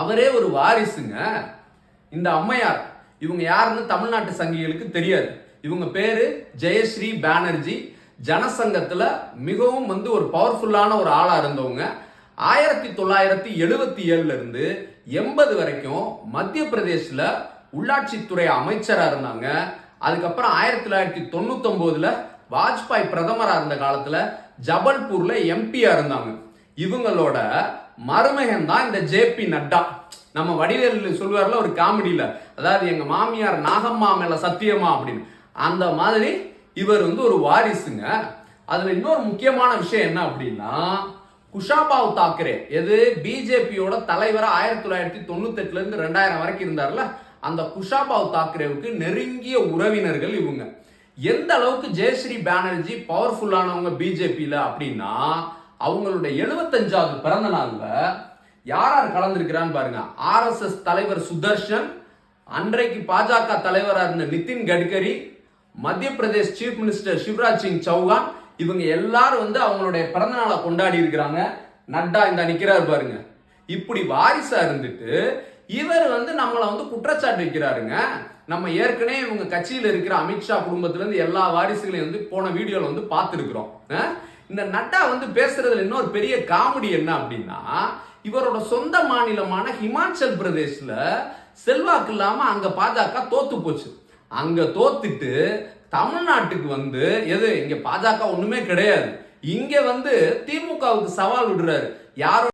அவரே ஒரு வாரிசுங்க. இந்த அம்மையார் இவங்க யாருன்னு தமிழ்நாட்டு சங்கிகளுக்கு தெரியாது. இவங்க பேரு ஜெயஸ்ரீ பானர்ஜி. ஜனசங்கத்துல மிகவும் வந்து ஒரு பவர்ஃபுல்லான ஒரு ஆளா இருந்தவங்க. ஆயிரத்தி தொள்ளாயிரத்தி எழுபத்தி ஏழுல இருந்து எண்பது வரைக்கும் மத்திய பிரதேசில் உள்ளாட்சித்துறை அமைச்சராக இருந்தாங்க. அதுக்கப்புறம் ஆயிரத்தி தொள்ளாயிரத்தி தொண்ணூத்தொம்போதில் வாஜ்பாய் பிரதமராக இருந்த காலத்தில் ஜபல்பூர்ல எம்பியா இருந்தாங்க. இவங்களோட மருமகன் தான் இந்த ஜேபி நட்டா. நம்ம வடிவேல் சொல்லுவார்ல ஒரு காமெடியில் அதாவது எங்கள் மாமியார் நாகம்மா மேலே சத்தியமா? அப்படின்னு. அந்த மாதிரி இவர் வந்து ஒரு வாரிசுங்க. அதில் இன்னொரு முக்கியமான விஷயம் என்ன அப்படின்னா குஷாபாவ் தாக்கரே எது? பிஜேபியோட தலைவராக ஆயிரத்தி தொள்ளாயிரத்தி தொண்ணூத்தெட்டுலேருந்து ரெண்டாயிரம் வரைக்கும் இருந்தார்ல அந்த குஷாபாவ் தாக்கரேவுக்கு நெருங்கிய உறவினர்கள் இவங்க. எந்த அளவுக்கு ஜெயஸ்ரீ பானர்ஜி பவர்ஃபுல்லானவங்க பிஜேபியில் அப்படின்னா அவங்களுடைய எழுபத்தஞ்சாவது பிறந்த நாள்ல யார் யார் கலந்துருக்கிறான்னு பாருங்க. ஆர்எஸ்எஸ் தலைவர் சுதர்ஷன் அன்றைக்கு பாஜக தலைவராக இருந்த நிதின் கட்கரி மத்திய பிரதேஷ் சீஃப் மினிஸ்டர் சிவராஜ் சிங் சௌகான் இவங்க எல்லாரும் வந்து அவங்களுடைய பிறந்த நாளை கொண்டாடி இருக்கிறாங்க. நட்டா இந்த நிக்கிறாரு பாருங்க. இப்படி வாரிசா இருந்துட்டு இவர் வந்து நம்மளை வந்து குற்றச்சாட்டு வைக்கிறாருங்க. நம்ம ஏற்கனவே இவங்க கட்சியில் இருக்கிற அமித்ஷா குடும்பத்துல இருந்து எல்லா வாரிசுகளையும் வந்து போன வீடியோல வந்து பார்த்துருக்குறோம். இந்த நட்டா வந்து பேசுறதுல இன்னொரு பெரிய காமெடி என்ன அப்படின்னா இவரோட சொந்த மாநிலமான ஹிமாச்சல் பிரதேஷ்ல செல்வாக்கு இல்லாம அங்க பாஜக தோத்து போச்சு. அங்க தோத்துட்டு தமிழ்நாட்டுக்கு வந்து எது இங்க பாஜக ஒண்ணுமே கிடையாது. இங்க வந்து திமுகவுக்கு சவால் விடுறாரு. யாரும்